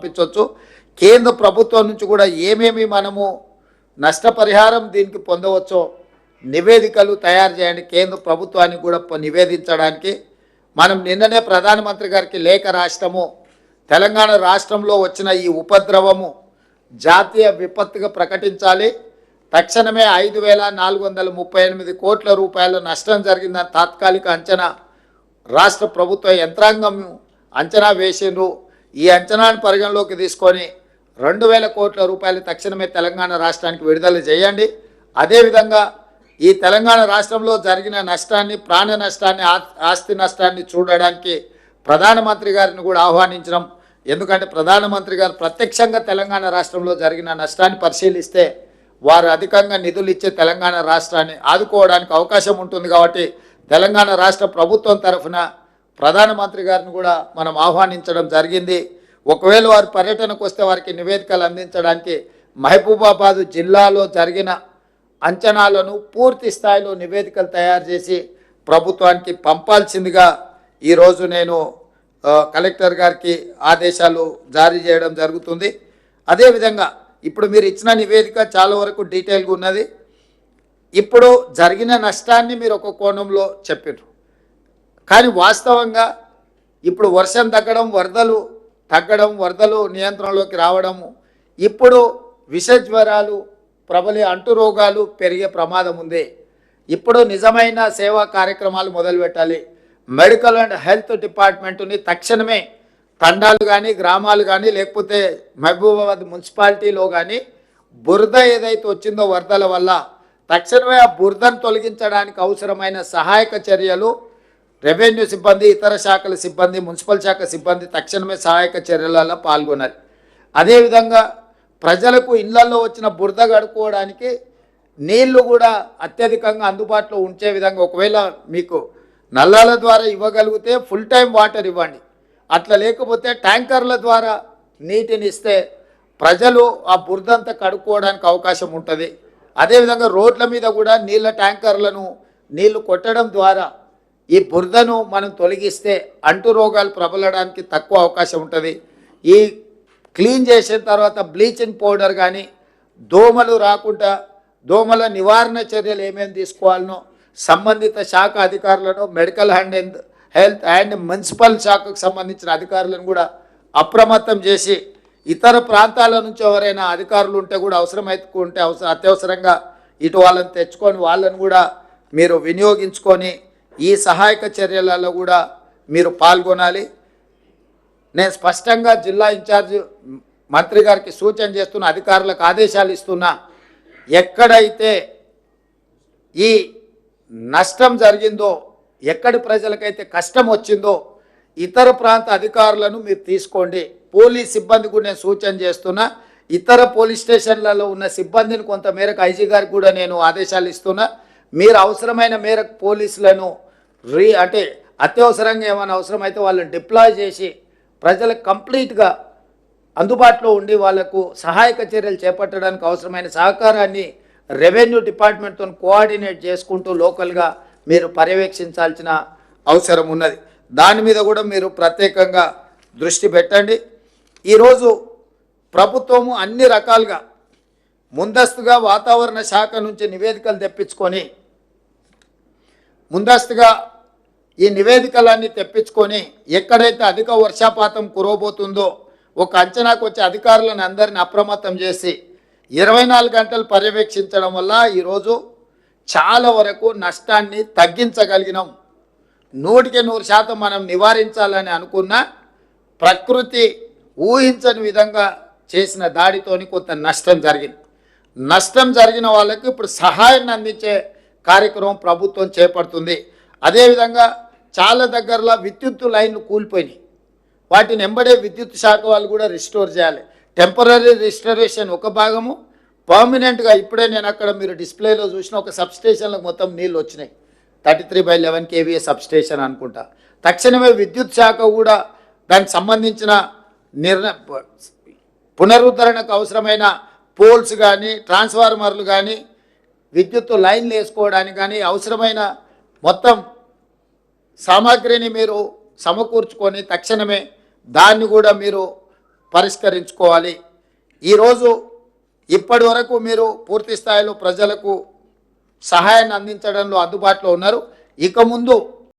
పంపించవచ్చు కేంద్ర ప్రభుత్వం నుంచి కూడా ఏమేమి మనము నష్టపరిహారం దీనికి పొందవచ్చో నివేదికలు తయారు చేయండి. కేంద్ర ప్రభుత్వానికి కూడా నివేదించడానికి. మనం నిన్ననే ప్రధానమంత్రి గారికి లేఖ రాష్ట్రము తెలంగాణ రాష్ట్రంలో వచ్చిన ఈ ఉపద్రవము జాతీయ విపత్తుగా ప్రకటించాలి. తక్షణమే ఐదు వేల నాలుగు వందల ముప్పై ఎనిమిది కోట్ల రూపాయల నష్టం జరిగిందని తాత్కాలిక అంచనా రాష్ట్ర ప్రభుత్వ యంత్రాంగం అంచనా వేసిండ్రు. ఈ అంచనాను పరిగణలోకి తీసుకొని రెండు వేల కోట్ల రూపాయలు తక్షణమే తెలంగాణ రాష్ట్రానికి విడుదల చేయండి. అదేవిధంగా ఈ తెలంగాణ రాష్ట్రంలో జరిగిన నష్టాన్ని ప్రాణ నష్టాన్ని ఆస్తి నష్టాన్ని చూడడానికి ప్రధానమంత్రి గారిని కూడా ఆహ్వానించడం ఎందుకంటే ప్రధానమంత్రి గారు ప్రత్యక్షంగా తెలంగాణ రాష్ట్రంలో జరిగిన నష్టాన్ని పరిశీలిస్తే వారు అధికంగా నిధులు ఇచ్చే తెలంగాణ రాష్ట్రాన్ని ఆదుకోవడానికి అవకాశం ఉంటుంది కాబట్టి తెలంగాణ రాష్ట్ర ప్రభుత్వం తరఫున ప్రధానమంత్రి గారిని కూడా మనం ఆహ్వానించడం జరిగింది. ఒకవేళ వారు పర్యటనకు వస్తే వారికి నివేదికలు అందించడానికి మహబూబాబాద్ జిల్లాలో జరిగిన అంచనాలను పూర్తి స్థాయిలో నివేదికలు తయారు చేసి ప్రభుత్వానికి పంపాల్సిందిగా ఈరోజు నేను కలెక్టర్ గారికి ఆదేశాలు జారీ చేయడం జరుగుతుంది. అదేవిధంగా ఇప్పుడు మీరు ఇచ్చిన నివేదిక చాలా వరకు డీటెయిల్గా ఉన్నది. ఇప్పుడు జరిగిన నష్టాన్ని మీరు ఒక కోణంలో చెప్పారు కానీ వాస్తవంగా ఇప్పుడు వర్షం తగ్గడం వరదలు తగ్గడం వరదలు నియంత్రణలోకి రావడము ఇప్పుడు విష జ్వరాలు ప్రబలి అంటురోగాలు పెరిగే ప్రమాదం ఉంది. ఇప్పుడు నిజమైన సేవా కార్యక్రమాలు మొదలుపెట్టాలి మెడికల్ అండ్ హెల్త్ డిపార్ట్మెంట్ని తక్షణమే తండాలు కానీ గ్రామాలు కానీ లేకపోతే మహబూబాబాద్ మున్సిపాలిటీలో కానీ బురద ఏదైతే వచ్చిందో వరదల వల్ల తక్షణమే ఆ బురదను తొలగించడానికి అవసరమైన సహాయక చర్యలు రెవెన్యూ సిబ్బంది ఇతర శాఖల సిబ్బంది మున్సిపల్ శాఖ సిబ్బంది తక్షణమే సహాయక చర్యలలో పాల్గొనాలి. అదేవిధంగా ప్రజలకు ఇళ్ళలో వచ్చిన బురద గడుకోవడానికి నీళ్ళు కూడా అత్యధికంగా అందుబాటులో ఉంచే విధంగా ఒకవేళ మీకు నల్లాల ద్వారా ఇవ్వగలిగితే ఫుల్ టైం వాటర్ ఇవ్వండి. అట్లా లేకపోతే ట్యాంకర్ల ద్వారా నీటిని ఇస్తే ప్రజలు ఆ బురదంతా కడుక్కోవడానికి అవకాశం ఉంటుంది. అదేవిధంగా రోడ్ల మీద కూడా నీళ్ళ ట్యాంకర్లను నీళ్ళు కొట్టడం ద్వారా ఈ బురదను మనం తొలగిస్తే అంటు రోగాలు ప్రబలడానికి తక్కువ అవకాశం ఉంటుంది. ఈ క్లీన్ చేసిన తర్వాత బ్లీచింగ్ పౌడర్ కానీ దోమలు రాకుండా దోమల నివారణ చర్యలు ఏమేమి తీసుకోవాలనో సంబంధిత శాఖ అధికారులను medical and health health and municipal శాఖకు సంబంధించిన అధికారులను కూడా అప్రమత్తం చేసి ఇతర ప్రాంతాల నుంచి ఎవరైనా అధికారులు ఉంటే కూడా అవసరమైతే అవసరం అత్యవసరంగా ఇటు వాళ్ళని తెచ్చుకొని వాళ్ళని కూడా మీరు వినియోగించుకొని ఈ సహాయక చర్యలలో కూడా మీరు పాల్గొనాలి. నేను స్పష్టంగా జిల్లా ఇన్ఛార్జ్ మంత్రి గారికి సూచన చేస్తున్న అధికారులకు ఆదేశాలు ఇస్తున్నా ఎక్కడైతే ఈ నష్టం జరిగిందో ఎక్కడి ప్రజలకైతే కష్టం వచ్చిందో ఇతర ప్రాంత అధికారులను మీరు తీసుకోండి. పోలీస్ సిబ్బంది కూడా నేను సూచన చేస్తున్నా ఇతర పోలీస్ స్టేషన్లలో ఉన్న సిబ్బందిని కొంత మేరకు ఐజీ గారికి కూడా నేను ఆదేశాలు ఇస్తున్నా. మీరు అవసరమైన మేరకు పోలీసులను రీ అంటే అత్యవసరంగా ఏమైనా అవసరమైతే వాళ్ళని డిప్లాయ్ చేసి ప్రజలకు కంప్లీట్గా అందుబాటులో ఉండి వాళ్ళకు సహాయక చర్యలు చేపట్టడానికి అవసరమైన సహకారాన్ని రెవెన్యూ డిపార్ట్మెంట్తో కోఆర్డినేట్ చేసుకుంటూ లోకల్గా మీరు పర్యవేక్షించాల్సిన అవసరం ఉన్నది. దాని మీద కూడా మీరు ప్రత్యేకంగా దృష్టి పెట్టండి. ఈరోజు ప్రభుత్వము అన్ని రకాలుగా ముందస్తుగా వాతావరణ శాఖ నుంచి నివేదికలు తెప్పించుకొని ముందస్తుగా ఈ నివేదికలన్నీ తెప్పించుకొని ఎక్కడైతే అధిక వర్షపాతం కురవబోతుందో ఒక అంచనాకు వచ్చే అధికారులను అందరిని అప్రమత్తం చేసి ఇరవై నాలుగు గంటలు పర్యవేక్షించడం వల్ల ఈరోజు చాలా వరకు నష్టాన్ని తగ్గించగలిగినాం. నూటికి నూరు శాతం మనం నివారించాలని అనుకున్న ప్రకృతి ఊహించని విధంగా చేసిన దాడితోని కొంత నష్టం జరిగింది. నష్టం జరిగిన వాళ్ళకి ఇప్పుడు సహాయాన్ని అందించే కార్యక్రమం ప్రభుత్వం చేపడుతుంది. అదేవిధంగా చాలా దగ్గరలో విద్యుత్ లైన్లు కూలిపోయినాయి. వాటిని ఎంబడే విద్యుత్ శాఖ వాళ్ళు కూడా రిస్టోర్ చేయాలి. టెంపరీ రిస్టరేషన్ ఒక భాగము. పర్మనెంట్గా ఇప్పుడే నేను అక్కడ మీరు డిస్ప్లేలో చూసిన ఒక సబ్స్టేషన్లకు మొత్తం నీళ్ళు వచ్చినాయి. Thirty three by eleven KVA substation అనుకుంటా. తక్షణమే విద్యుత్ శాఖ కూడా దానికి సంబంధించిన నిర్ణ పునరుద్ధరణకు అవసరమైన పోల్స్ కానీ ట్రాన్స్ఫార్మర్లు కానీ విద్యుత్ లైన్లు వేసుకోవడానికి కానీ అవసరమైన మొత్తం సామాగ్రిని మీరు సమకూర్చుకొని తక్షణమే దాన్ని కూడా మీరు పరిష్కరించుకోవాలి. ఈరోజు ఇప్పటి వరకు మీరు పూర్తి స్థాయిలో ప్రజలకు సహాయాన్ని అందించడంలో అందుబాటులో ఉన్నారు. ఇక ముందు